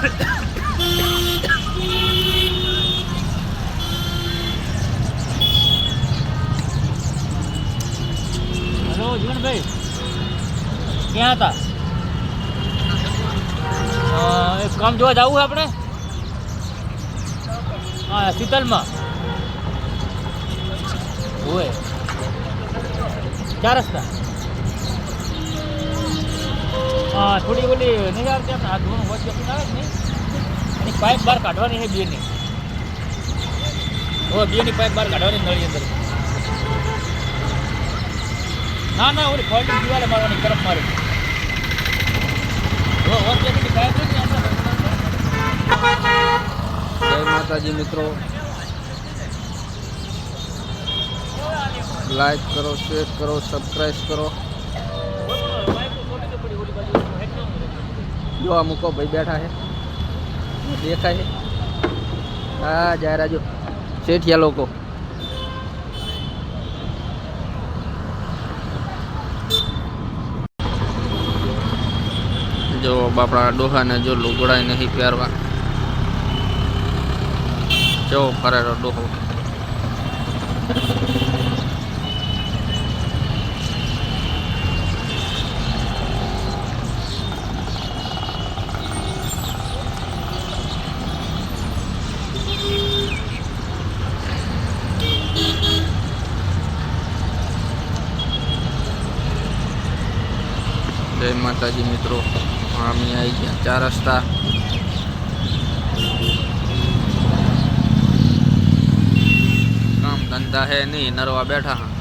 Hello, Jivanbhai. ક્યાં હતા? એક કામ જોવા જવું છે આપણે? હા, શીતલમાં. હોય ચાર રસ્તા. થોડી ઓલી નહીં આવતી આપણે આ ધોરણ વચ્ચે પણ આવે ને? એની પાઇપ બહાર કાઢવાની છે બેની ઓ બેની પાઇપ બહાર કાઢવાની નળી અંદર. ના ના, ઓલી ફોલ્ટી દિવાલે મારવાની કરપ મારી. પાઇપ નથી જય માતાજી મિત્રો. લાઈક કરો શેર કરો સબસ્ક્રાઈબ કરો. જો આ મૂકો ભાઈ બેઠા છે દેખાય છે હા જાયરા જો શેઠિયા લોકો જો બાપડા ડોહાને જો લુગડાય નહીં પહેરવા જો ફરેરો ડોહો જય માતાજી મિત્રો. અમે આવી ગયા ચાર રસ્તા. કામ ધંધા હે નહીં, નરવા બેઠા હા.